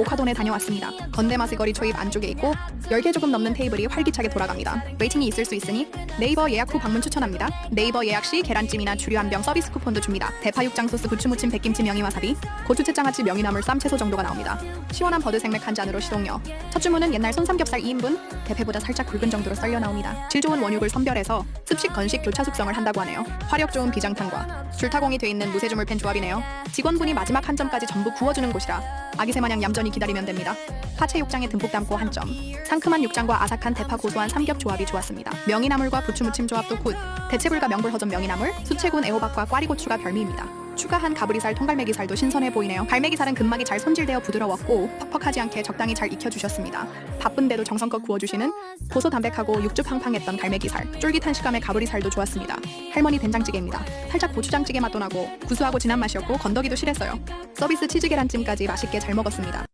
모카돈에 다녀왔습니다. 건대마스 거리 초입 안쪽에 있고 10개 조금 넘는 테이블이 활기차게 돌아갑니다. 웨이팅이 있을 수 있으니 네이버 예약 후 방문 추천합니다. 네이버 예약 시 계란찜이나 주류 한 병 서비스 쿠폰도 줍니다. 대파 육장 소스 부추 무침 백김치 명이 와사비 고추채 장아찌 명이나물 쌈 채소 정도가 나옵니다. 시원한 버드 생맥 한 잔으로 시동요. 첫 주문은 옛날 손삼겹살 2인분 대패보다 살짝 굵은 정도로 썰려 나옵니다. 질 좋은 원육을 선별해서 습식 건식 교차 숙성을 한다고 하네요. 화력 좋은 비장탄과 줄타공이 돼 있는 무쇠주물 팬 조합이네요. 직원분이 마지막 한 점까지 전부 구워주는 곳이라 아기새 마냥 얌전히 기다리면 됩니다. 파채 육장에 듬뿍 담고 한 점. 상큼한 육장과 아삭한 대파 고소한 삼겹 조합이 좋았습니다. 명이나물과 부추 무침 조합도 굿. 대체불과 명불허전 명이나물, 수채군 애호박과 꽈리고추가 별미입니다. 추가한 가브리살, 통갈매기살도 신선해 보이네요. 갈매기살은 근막이 잘 손질되어 부드러웠고 퍽퍽하지 않게 적당히 잘 익혀주셨습니다. 바쁜데도 정성껏 구워주시는 고소 담백하고 육즙 팡팡했던 갈매기살, 쫄깃한 식감의 가브리살도 좋았습니다. 할머니 된장찌개입니다. 살짝 고추장찌개 맛도 나고 구수하고 진한 맛이었고 건더기도 실했어요. 서비스 치즈 계란찜까지 맛있게 잘 먹었습니다.